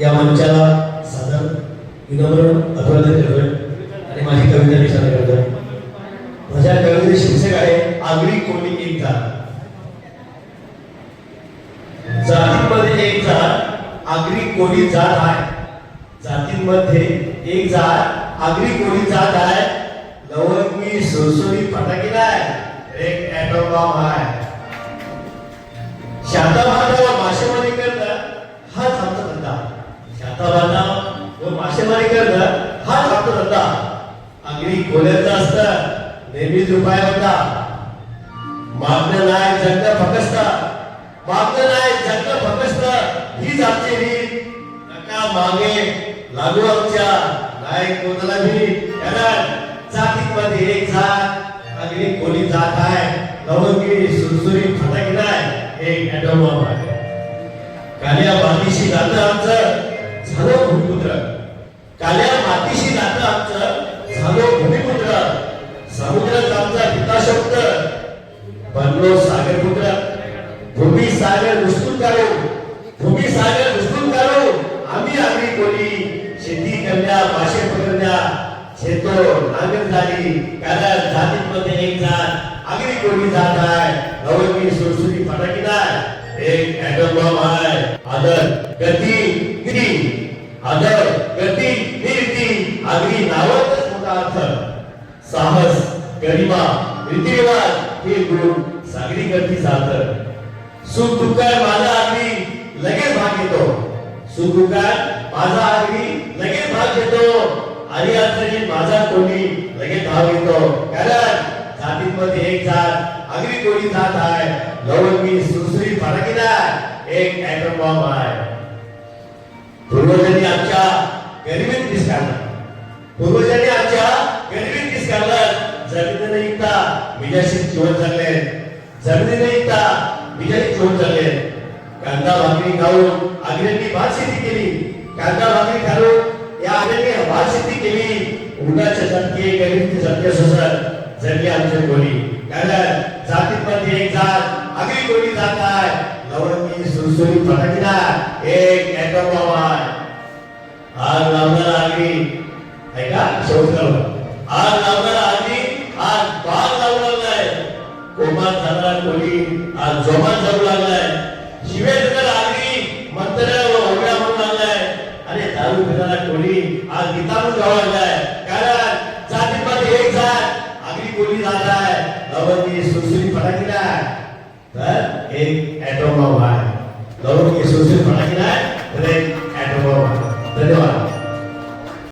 या मंचाला सादर विनम्र अभिवादन करतोय आणि माझी कविता मी सादर करतोय. माझ्या कवितेचे शीर्षक आहे आगरी कोणी एक जात जातींमध्ये एक जात आगरी कोणी जात आहे. जातींमध्ये एक जात आगरी कोणी जात आहे. लवंगी सुरसुरी फटाके नाही. एक ॲटम बॉम्ब आहे. शांता महाराज आगरी खोल्याचं असतं नेहमीच उपाय होता. मागणं नाही जगणं फकस्त. मागणं नाही जगणं फकस्त. हीच आमची रीत. नका मागे. लागू आमच्या. नाही कोणाला मी. कारण जातीमध्ये एक जात अगदी कोणी जात आहे. लवंगी सुरसुरी फटक नाही. एक ॲटम आहे काल्या मातीशी जातं आमचं. झालं भूपुत्र काल्या मातीशी जातं आमचं. बनलो सागर पुत्र भूमी सागर उचलून काढू भूमी सागर उचलून काढू आम्ही आम्ही कोणी शेती करण्या भाषे पकडण्या शेतो नांगर झाली कारण जातीमध्ये एक जात आगरी कोणी जात आहे लवंगी सुरसुरी फटाकी नाही एक ऍटम बॉम्ब आहे. आदर गती गिरी. आदर गती निर्ती आगरी नावातच मोठा अर्थ. साहस गरिमा रीतिरिवाज हे गुण सागरी करती जात सुख दुःखात माझा अगदी लगेच भाग घेतो सुख दुःखात माझा अगदी लगेच भाग घेतो आणि अडचणी माझा कोणी लगेच भाग घेतो कारण जातीमध्ये एक जात अगदी कोणी जात आहे. लवंगी मी सुसरी नाही. एक ॲटम बॉम्ब आहे. नाही इकता चालले जीवन जगले जमिनी नाही इकता बिजाशी जीवन जगले कांदा भाकरी खाऊन आग्र्यांनी भात शेती केली. कांदा भाकरी खाऊन या आग्र्यांनी भात शेती केली. उन्हाचे झटके गरिबीचे झटके सोसत जगली आमच्या कोणी. कारण जातीमध्ये एक जात आगरी कोणी जात आहे लवंगी सुरसुरी फटाकीला एक ॲटम बॉम्ब आज लावणार आगरी. ऐका शेवट आज लावणार तोमा झाला कोणी? आज जोमात जाऊ लागलाय. शिवेत आधी मंत्र ओव्या म्हणून लागलाय. आणि दारू पिणारा कोणी? आज गीतावर जाऊ लागलाय. कारण जातीमध्ये एक जात. कोणी जात लवंगी सुशील फटाकिला तर एक आहे लवंगी सुशील फटाकिला तर एक धन्यवाद.